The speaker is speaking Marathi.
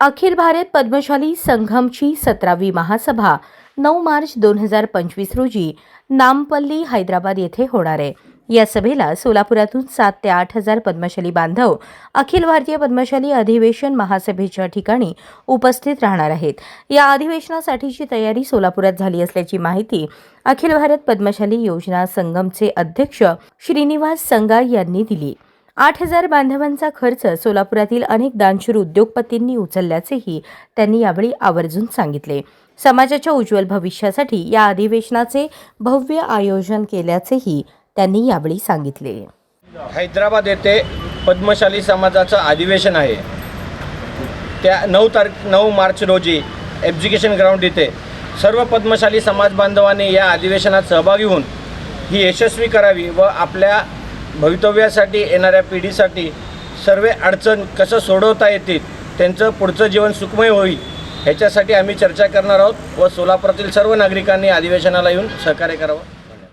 अखिल भारत पद्मशाली संघमची सतरावी महासभा नऊ मार्च दोन हजार पंचवीस रोजी नामपल्ली हैदराबाद येथे होणार आहे. या सभेला सोलापुरातून सात ते आठ हजार पद्मशाली बांधव अखिल भारतीय पद्मशाली अधिवेशन महासभेच्या ठिकाणी उपस्थित राहणार आहेत. या अधिवेशनासाठीची तयारी सोलापुरात झाली असल्याची माहिती अखिल भारत पद्मशाली योजना संगमचे अध्यक्ष श्रीनिवास संगा यांनी दिली. आठ हजार बांधवांचा खर्च सोलापुरातील अनेक दानशूर उद्योगपतींनी उचलल्याचेही त्यांनी यावेळी आवर्जून सांगितले. समाजाच्या उज्ज्वल भविष्यासाठी या अधिवेशनाचे भव्य आयोजन केल्याचेही त्यांनी यावेळी सांगितले. हैदराबाद येथे पद्मशाली समाजाचं अधिवेशन आहे. त्या नऊ तारीख नऊ मार्च रोजी एज्युकेशन ग्राउंड इथे सर्व पद्मशाली समाज बांधवांनी या अधिवेशनात सहभागी होऊन ही यशस्वी करावी व आपल्या भवितव्यासाठी येणाऱ्या पिढीसाठी सर्व अडचण कसं सोडवता येतील त्यांचं पुढचं जीवन सुखमय होईल ह्याच्यासाठी आम्ही चर्चा करणार आहोत व सोलापुरातील सर्व नागरिकांनी अधिवेशनाला येऊन सहकार्य करावं.